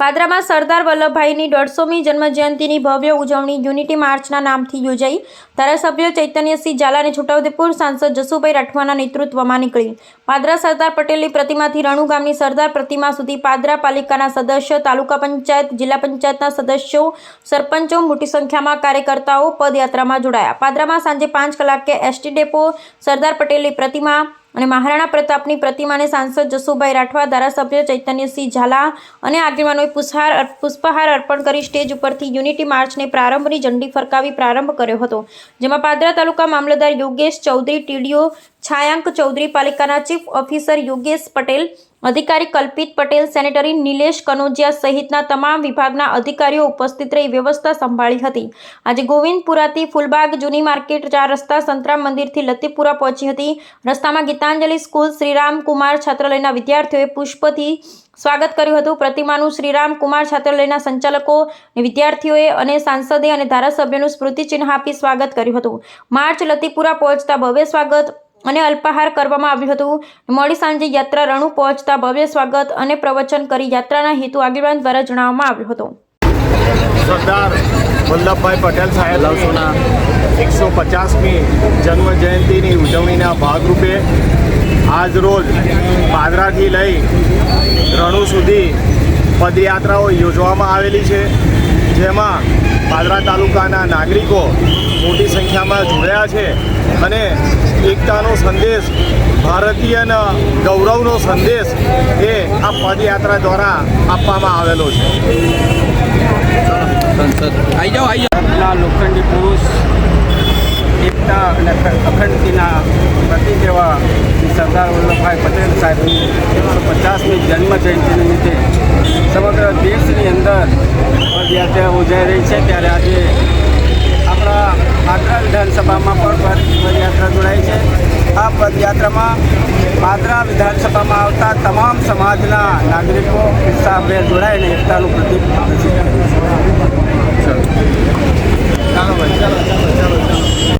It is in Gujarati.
પાદરામાં સરદાર વલ્લભભાઈની દોઢસોમી જન્મજયંતિની ભવ્ય ઉજવણી યુનિટી માર્ચના નામથી યોજાઈ. ધારાસભ્ય ચૈતન્યસિંહ ઝાલા અને છોટાઉદેપુર સાંસદ જસુભાઈ રાઠવાના નેતૃત્વમાં નીકળી. પાદરા સરદાર પટેલની પ્રતિમાથી રણુ ગામની સરદાર પ્રતિમા સુધી પાદરા પાલિકાના સદસ્ય, તાલુકા પંચાયત, જિલ્લા પંચાયતના સદસ્યો, સરપંચો, મોટી સંખ્યામાં કાર્યકર્તાઓ પદયાત્રામાં જોડાયા. પાદરામાં સાંજે પાંચ કલાકે એસટી ડેપો સરદાર પટેલની પ્રતિમા અને મહારાણા પ્રતાપની પ્રતિમાને સાંસદ જસુભાઈ રાઠવા, ધારાસભ્ય ચૈતન્યસિંહ ઝાલા અને આગેવાનોએ પુષ્હાર પુષ્પહાર અર્પણ કરી સ્ટેજ ઉપરથી યુનિટી માર્ચને પ્રારંભની ઝંડી ફરકાવી પ્રારંભ કર્યો હતો, જેમાં પાદરા તાલુકા મામલતદાર યોગેશ ચૌધરી, ટીડીઓ છાયાંક ચૌધરી પાલિકાના ચીફ ઓફિસર યોગેશ પટેલ, અધિકારી કલ્પિત પટેલ, સેનેટરી નિલેશ કનોજિયા સહિતના તમામ વિભાગના અધિકારીઓ ઉપસ્થિત રહી વ્યવસ્થા સંભાળી હતી. આજે ગોવિંદપુરાથી ફૂલબાગ જૂની માર્કેટ ચાર રસ્તા સંતરામ મંદિરથી લતીપુરા પહોંચી હતી. રસ્તામાં ગીતાંજલિ સ્કૂલ શ્રીરામ કુમાર છાત્રાલયના વિદ્યાર્થીઓએ પુષ્પથી સ્વાગત કર્યું હતું. પ્રતિમાનું શ્રીરામ કુમાર છાત્રાલયના સંચાલકો વિદ્યાર્થીઓએ અને સાંસદે અને ધારાસભ્યોનું સ્મૃતિચિહ્ન આપી સ્વાગત કર્યું હતું. માર્ચ લતીપુરા પહોંચતા ભવ્ય સ્વાગત અને અલ્પાહાર કરવામાં આવ્યું હતું. મોડી સાંજે યાત્રા રણુ પહોંચતા ભવ્ય સ્વાગત અને પ્રવચન કરી યાત્રાના હેતુ આગેવાન દ્વારા જણાવવામાં આવ્યો હતો. સરદાર વલ્લભભાઈ પટેલ સાહેબના એકસો પચાસમી જન્મ જયંતિની ઉજવણીના ભાગરૂપે આજરોજ પાદરાથી લઈ રણુ સુધી પદયાત્રાઓ યોજવામાં આવેલી છે. જેમાં પાદરા તાલુકાના નાગરિકો મોટી સંખ્યામાં જોડાયા છે અને એકતાનો સંદેશ ભારતીયના ગૌરવનો સંદેશ એ આ પદયાત્રા દ્વારા આપવામાં આવેલો છે. જાઓ જાઓ. લોખંડી પુરુષ એકતા અને અખંડતીના પ્રતિક એવા સરદાર વલ્લભભાઈ પટેલ સાહેબની એકસો પચાસમી જન્મ જયંતિ નિમિત્તે સમગ્ર દેશની અંદર પદયાત્રા યોજાઈ રહી છે ત્યારે આજે આપણા પાદરા વિધાનસભામાં પણ પદ- પદયાત્રા જોડાઈ છે. આ પદયાત્રામાં પાદરા વિધાનસભામાં આવતા તમામ સમાજના નાગરિકો ઉત્સાહભેર જોડાઈને એકતાનું પ્રતિક